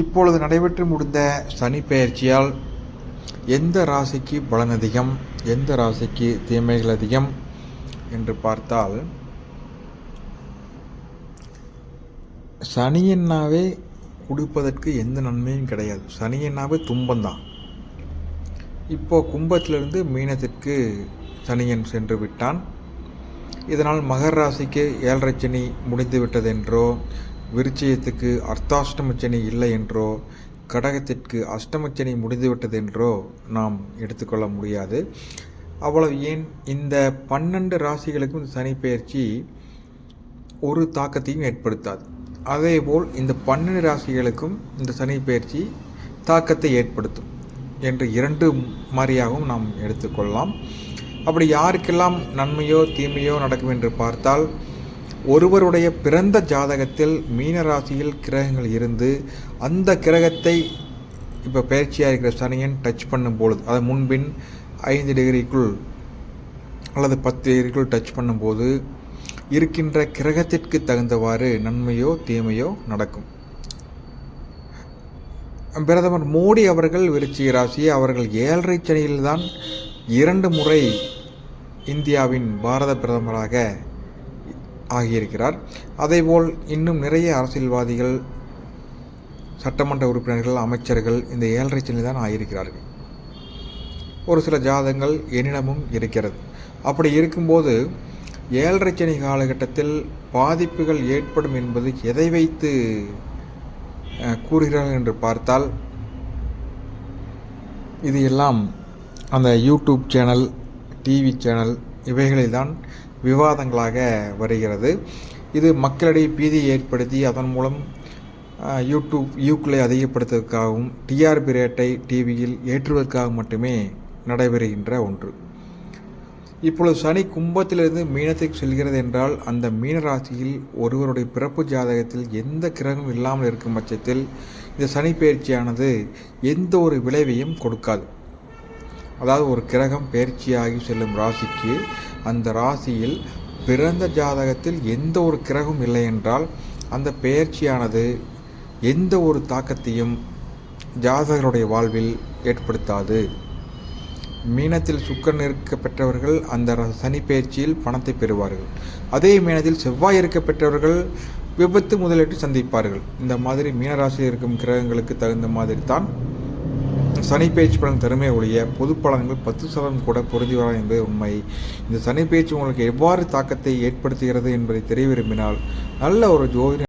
இப்பொழுது நடைபெற்று முடிந்த சனி பெயர்ச்சியால் எந்த ராசிக்கு பலன் அதிகம் எந்த ராசிக்கு தீமைகள் அதிகம் என்று பார்த்தால் சனியன்னாவே குடிப்பதற்கு கொடுப்பதற்கு எந்த நன்மையும் கிடையாது. சனியன்னாவே துன்பந்தான். இப்போது இப்போ கும்பத்திலிருந்து மீனத்திற்கு சனியன் சென்று விட்டான். இதனால் மகர ராசிக்கு ஏழரை சனி முடிந்து விட்டதென்றோ விருச்சயத்துக்கு அர்த்தாஷ்டமச்சனி இல்லை என்றோ கடகத்திற்கு அஷ்டமச்சனி முடிந்துவிட்டதென்றோ நாம் எடுத்துக்கொள்ள முடியாது. அவ்வளவு ஏன்? இந்த பன்னெண்டு ராசிகளுக்கும் இந்த சனி பயிற்சி ஒரு தாக்கத்தையும் ஏற்படுத்தாது. அதேபோல் இந்த பன்னெண்டு ராசிகளுக்கும் இந்த சனி பயிற்சி தாக்கத்தை ஏற்படுத்தும் என்று இரண்டு மாதிரியாகவும் நாம் எடுத்துக்கொள்ளலாம். அப்படி யாருக்கெல்லாம் நன்மையோ தீமையோ நடக்கும் என்று பார்த்தால் ஒருவருடைய பிறந்த ஜாதகத்தில் மீன ராசியில் கிரகங்கள் இருந்து அந்த கிரகத்தை இப்போ பயிற்சியாக இருக்கிற சனியன் டச் பண்ணும் பொழுது முன்பின் ஐந்து டிகிரிக்குள் அல்லது பத்து டிகிரிக்குள் டச் பண்ணும்போது இருக்கின்ற கிரகத்திற்கு தகுந்தவாறு நன்மையோ தீமையோ நடக்கும். பிரதமர் மோடி அவர்கள் விருச்சிக ராசி அவர்கள் ஏழரை சனியில்தான் இரண்டு முறை இந்தியாவின் பாரத பிரதமராக ஆகியிருக்கிறார். அதேபோல் இன்னும் நிறைய அரசியல்வாதிகள் சட்டமன்ற உறுப்பினர்கள் அமைச்சர்கள் இந்த ஏழரை சனி தான் ஆகியிருக்கிறார்கள். ஒரு சில ஜாதங்கள் என்னிடமும் இருக்கிறது. அப்படி இருக்கும்போது ஏழரை சனி காலகட்டத்தில் பாதிப்புகள் ஏற்படும் என்பது எதை வைத்து கூறுகிறார்கள் என்று பார்த்தால் இது எல்லாம் அந்த யூடியூப் சேனல் டிவி சேனல் இவைகளில்தான் விவாதங்களாக வருகிறது. இது மக்களிடையே பீதியை ஏற்படுத்தி அதன் மூலம் யூடியூப் யூக்களை அதிகப்படுத்துவதற்காகவும் டிஆர்பி ரேட்டை டிவியில் ஏற்றுவதற்காக மட்டுமே நடைபெறுகின்ற ஒன்று. இப்பொழுது சனி கும்பத்திலிருந்து மீனத்துக்கு செல்கிறது என்றால் அந்த மீன ராசியில் ஒருவருடைய பிறப்பு ஜாதகத்தில் எந்த கிரகம் இல்லாமல் இருக்கும் பட்சத்தில் இந்த சனி பயிற்சியானது எந்த ஒரு விளைவையும் கொடுக்காது. அதாவது ஒரு கிரகம் பயிற்சியாகி செல்லும் ராசிக்கு அந்த ராசியில் பிறந்த ஜாதகத்தில் எந்த ஒரு கிரகம் இல்லை என்றால் அந்த பெயர்ச்சியானது எந்த ஒரு தாக்கத்தையும் ஜாதகருடைய வாழ்வில் ஏற்படுத்தாது. மீனத்தில் சுக்கரன் இருக்க பெற்றவர்கள் அந்த சனி பயிற்சியில் பணத்தை பெறுவார்கள். அதே மீனத்தில் செவ்வாய் இருக்க பெற்றவர்கள் விபத்து முதலீட்டு சந்திப்பார்கள். இந்த மாதிரி மீனராசியில் இருக்கும் கிரகங்களுக்கு தகுந்த மாதிரி தான் சனி பேச்சு பலன் தருமே ஒழிய பொது பலன்கள் பத்து சதவீதம் கூட பொருந்தி வரலாம் என்பது உண்மை. இந்த சனி பேச்சு உங்களுக்கு எவ்வாறு தாக்கத்தை ஏற்படுத்துகிறது என்பதை தெரிய விரும்பினால் நல்ல ஒரு ஜோதிட